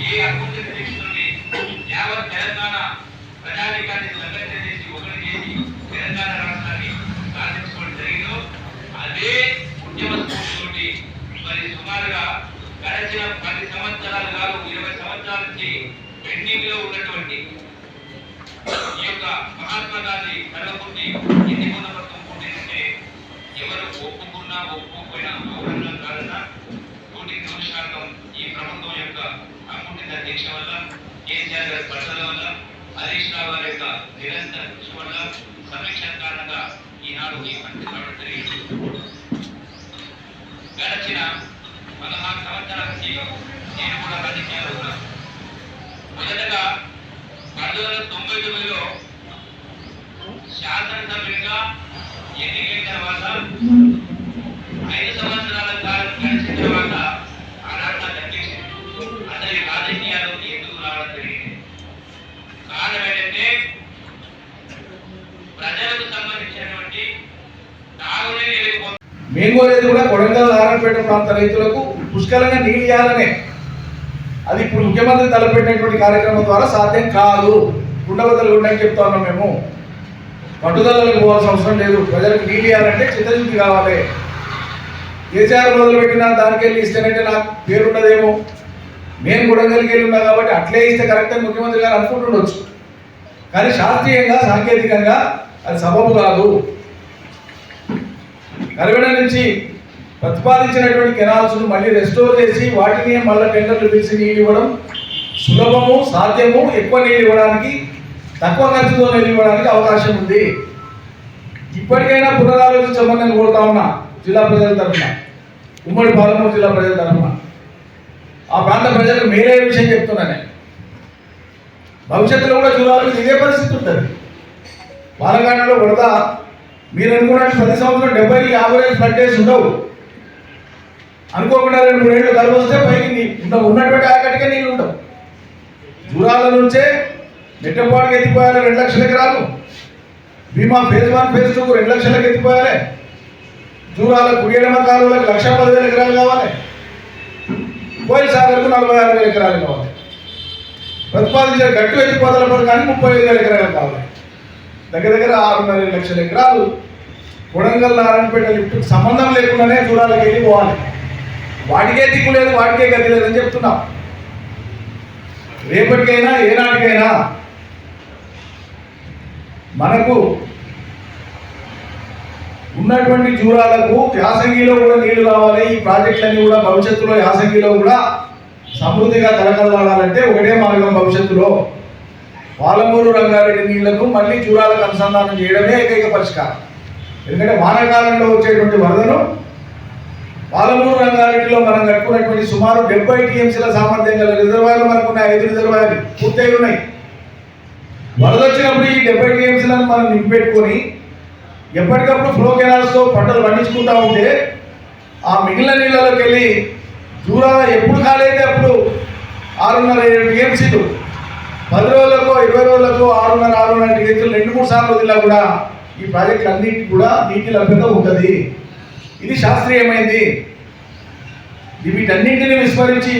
ఏ అభివృద్ధి నిరీక్షణని తెలంగాణ ప్రజానికాన్ని సంఘటన ఒకటి తెలంగాణ రాష్ట్రాన్ని అదే మరి సుమారుగా గడిచిన పది సంవత్సరాలు ఇరవై సంవత్సరాల నుంచి పెండింగ్ ఉన్నటువంటి యొక్క మహాత్మా గాంధీ కళ్ళకుండి ఎన్ని పునర్వత్వం పూర్తింటే ఎవరు ఒప్పుకున్నా ఒప్పుకుపోయినా గౌరవంగా కాదన్నా నూటికి నూరు శాతం ఈ ప్రభుత్వం యొక్క అకుంఠిత దీక్ష వల్ల కేసీఆర్ గారి పట్టుదల వల్ల హరీష్ రావు గారి యొక్క నిరంతర కృషి వల్ల సమీక్ష కారణంగా ఈనాడు ఈ పంట జరిగింది. గడిచిన పదహారు సంవత్సరాల సంవత్సరాలకి నేను కూడా రాజకీయాలు ఉన్నాను. మొదటగా రెండు వేల తొంభై తొమ్మిదిలో శాసనసభ్యుడిగా ఎన్నికైన తర్వాత ఐదు సంవత్సరాలు మేము కోరేది కూడా కొడంగల్ నారాయణపేట ప్రాంత రైతులకు పుష్కలంగా నీళ్ళు ఇవ్వాలనే. అది ఇప్పుడు ముఖ్యమంత్రి తలపెట్టినటువంటి కార్యక్రమం ద్వారా సాధ్యం కాదు. కుండబద్దలు ఉండని చెప్తా ఉన్నాం మేము. పట్టుదలకు పోవాల్సిన అవసరం లేదు. ప్రజలకు నీళ్ళు ఇవ్వాలంటే చిత్తశుద్ధి కావాలి. కేసీఆర్ మొదలుపెట్టిన దానికి వెళ్ళి ఇస్తేనంటే నాకు పేరుండదేమో మేము గుడంగల్కి వెళ్ళి ఉన్నా కాబట్టి అట్లే ఇస్తే కరెక్ట్ అని ముఖ్యమంత్రి గారు అనుకుంటుండొచ్చు. కానీ శాస్త్రీయంగా సాంకేతికంగా అది సబబు కాదు. కరివెడ నుంచి ప్రతిపాదించినటువంటి కెనాల్స్ను మళ్ళీ రెస్టోర్ చేసి వాటిని మళ్ళీ టెండర్లు పిలిచి నీళ్ళు ఇవ్వడం సులభము సాధ్యము ఎక్కువ నీళ్ళు ఇవ్వడానికి తక్కువ ఖర్చుతో నీళ్ళు ఇవ్వడానికి అవకాశం ఉంది. ఇప్పటికైనా పునరాలోచించమని నేను కోరుతా ఉన్నా జిల్లా ప్రజల తరఫున. ఉమ్మడి పాలమూరు జిల్లా ప్రజల తరఫున. ఆ ప్రాంత ప్రజలకు మేలే విషయం చెప్తున్నా నేను. భవిష్యత్తులో కూడా జిల్లాలో ఇదే పరిస్థితి ఉంటుంది. పాలకాండలో వరద మీరు అనుకున్నట్టు ప్రతి సంవత్సరం డెబ్బై యావరేజ్ ఫ్లడ్ డేస్ ఉండవు. అనుకోకుండా రెండు మూడేళ్ళు కలిపి వస్తే పైకి నీ- ఉన్నటువంటి ఆకటికే నీళ్ళు ఉండవు. దూరాల నుంచే నెట్టపాటుకి ఎత్తిపోయాలి రెండు లక్షల ఎకరాలు. బీమా ఫేజ్ వన్ ఫేజ్ టూ రెండు లక్షలకు ఎత్తిపోయాలి. దూరాల కుడియడమ కాలువలకు లక్ష పదివేల ఎకరాలు కావాలి. కోయిల్ సాగర్కు నలభై ఆరు వేల ఎకరాలు కావాలి. ప్రతిపాదించిన గట్టు ఎత్తిపోతల పథకానికి ముప్పై ఐదు వేల ఎకరాలు కావాలి. దగ్గర దగ్గర ఆరున్నర లక్షల ఎకరాలు కొడంగల్ నారాయణపేట లిఫ్ట్కి సంబంధం లేకుండానే దూరాలకు వెళ్ళి పోవాలి. వాటికే దిక్కు లేదు వాటికే గది లేదని చెప్తున్నాం. రేపటికైనా ఏనాటికైనా మనకు ఉన్నటువంటి జూరాలకు యాసంగిలో కూడా నీళ్ళు రావాలి ఈ ప్రాజెక్టులన్నీ కూడా భవిష్యత్తులో యాసంగిలో కూడా సమృద్ధిగా కలకలాడాలంటే ఒకటే మార్గం భవిష్యత్తులో. పాలమూరు రంగారెడ్డి నీళ్ళకు మళ్ళీ చూరాలకు అనుసంధానం చేయడమే ఏకైక పరిష్కారం. ఎందుకంటే వానాకాలంలో వచ్చేటువంటి వరదను పాలమూరు రంగారెడ్డిలో మనం కట్టుకున్నటువంటి సుమారు డెబ్బై టీఎంసీల సామర్థ్యం గల రిజర్వాయర్లు మనకున్న ఐదు రిజర్వాయర్లు పూర్తయి ఉన్నాయి. వరద వచ్చినప్పుడు ఈ డెబ్బై టీఎంసీలను మనం నింపెట్టుకొని ఎప్పటికప్పుడు ఫ్లో కెనాల్స్తో పంటలు పండించుకుంటా ఉంటే ఆ మిగిలిన నీళ్ళలోకి వెళ్ళి దూరాల ఎప్పుడు ఖాళీ అయితే అప్పుడు ఆరున్నర ఏడు టీఎంసీలు పది రోజులకు ఇరవై రోజులకు ఆరున్నర ఆరున్నర టీఎంసీలు రెండు మూడు సార్లు వదిలినా కూడా ఈ ప్రాజెక్టులు అన్నిటికీ కూడా నీటి లభ్యత ఉంటుంది. ఇది శాస్త్రీయమైంది. వీటన్నింటిని విస్మరించి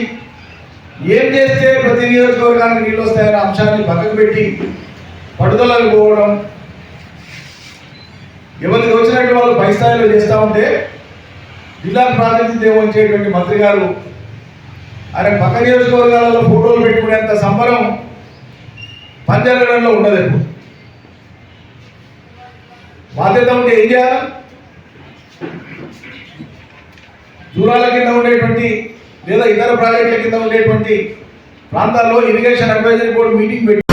ఏం చేస్తే ప్రతి నియోజకవర్గానికి నీళ్ళు వస్తాయనే అంశాన్ని పక్కకు పెట్టి పట్టుదలకు పోవడం. ఎవరికి వచ్చినట్టు వాళ్ళు పై స్థాయిలో చేస్తూ ఉంటే జిల్లాకు ప్రాతినిధ్యం వచ్చేటువంటి మంత్రి గారు ఆయన పక్క నియోజకవర్గాలలో ఫోటోలు పెట్టుకునేంత సంబరం పంచగడంలో ఉండదు ఎప్పుడు? బాధ్యత ఉంటే ఏం చేయాలి? దూరాల కింద ఉండేటువంటి లేదా ఇతర ప్రాజెక్టుల కింద ఉండేటువంటి ప్రాంతాల్లో ఇరిగేషన్ అడ్వైజరీ బోర్డు మీటింగ్ పెట్టి